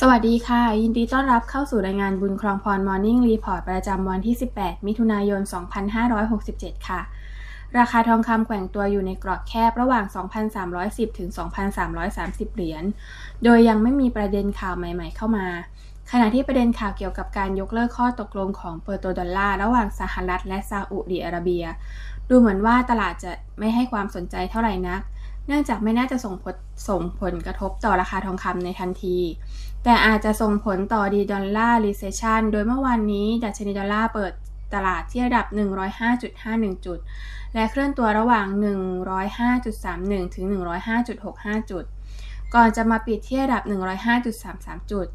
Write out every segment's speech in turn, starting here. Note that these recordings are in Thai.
สวัสดีค่ะ ยินดีต้อนรับเข้าสู่รายงานบุญครองพร Morning Report ประจำวันที่ 18 มิถุนายน 2567 ค่ะ ราคาทองคำแกว่งตัวอยู่ในกรอบแคบระหว่าง 2,310 ถึง 2,330 เหรียญ โดยยังไม่มีประเด็นข่าวใหม่ๆเข้ามา ขณะที่ประเด็นข่าวเกี่ยวกับการยกเลิกข้อตกลงของเปอร์โตดอลลาร์ระหว่างสหรัฐและซาอุดิอาระเบีย ดูเหมือนว่าตลาดจะไม่ให้ความสนใจเท่าไหร่นัก เนื่องจากไม่น่าจะส่งผลส่งผลกระทบต่อราคาทองคำในทันที แต่อาจจะส่งผลต่อดีดอลลาร์รีเซชันโดยเมื่อวานนี้ ดัชนีดอลลาร์เปิดตลาดที่ระดับ 105.51 จุด และเคลื่อนตัวระหว่าง 105.31 ถึง 105.65 จุด ก่อนจะมาปิดที่ระดับ 105.33 จุด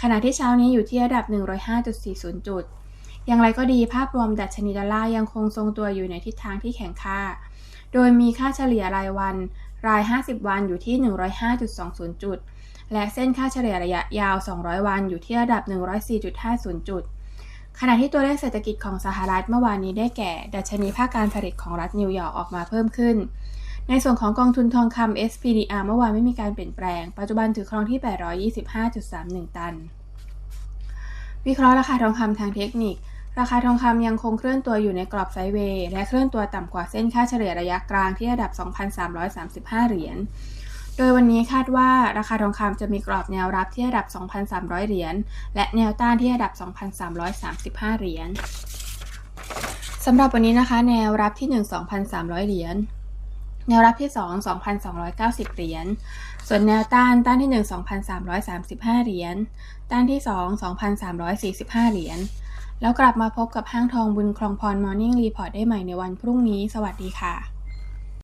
ขณะที่เช้านี้อยู่ที่ระดับ 105.40 จุด อย่างไรก็ดีภาพรวมดัชนีดอลลาร์ยังคงทรงตัวอยู่ในทิศทางที่แข็งค่า โดยมีค่าเฉลี่ยรายวัน ราย 50 วันอยู่ที่ 105.20 จุด และเส้นค่าเฉลี่ยระยะยาว 200 วันอยู่ที่ระดับ 104.50 จุด ขณะที่ตัวเลขเศรษฐกิจของสหรัฐเมื่อวานนี้ได้แก่ ดัชนีภาคการผลิตของรัฐนิวยอร์กออกมาเพิ่มขึ้น ในส่วนของกองทุนทองคำ SPDR เมื่อวานไม่มีการเปลี่ยนแปลง ปัจจุบันถือครองที่ 825.31 ตัน วิเคราะห์ราคาทองคำทางเทคนิค ราคาทองคำยังคงเคลื่อนตัวอยู่ในกรอบไซด์เวย์ และเคลื่อนตัวต่ำกว่าเส้นค่าเฉลี่ยระยะกลางที่ระดับ 2,335 เหรียญ โดยวันนี้คาดว่าราคาทองคำจะมีกรอบแนวรับที่ระดับ 2,300 เหรียญ และแนวต้านที่ระดับ 2,335 เหรียญสำหรับวันนี้นะคะ แนวรับที่ 1 2,300 เหรียญแนวรับที่ 2 2,290 เหรียญ ส่วนแนวต้าน ต้านที่ 1 2,335 เหรียญ ต้านที่ 2 2,345 เหรียญ แล้วกลับมาพบกับห้างทองบุญครองพรมอร์นิ่งรีพอร์ตได้ใหม่ในวันพรุ่งนี้ สวัสดีค่ะ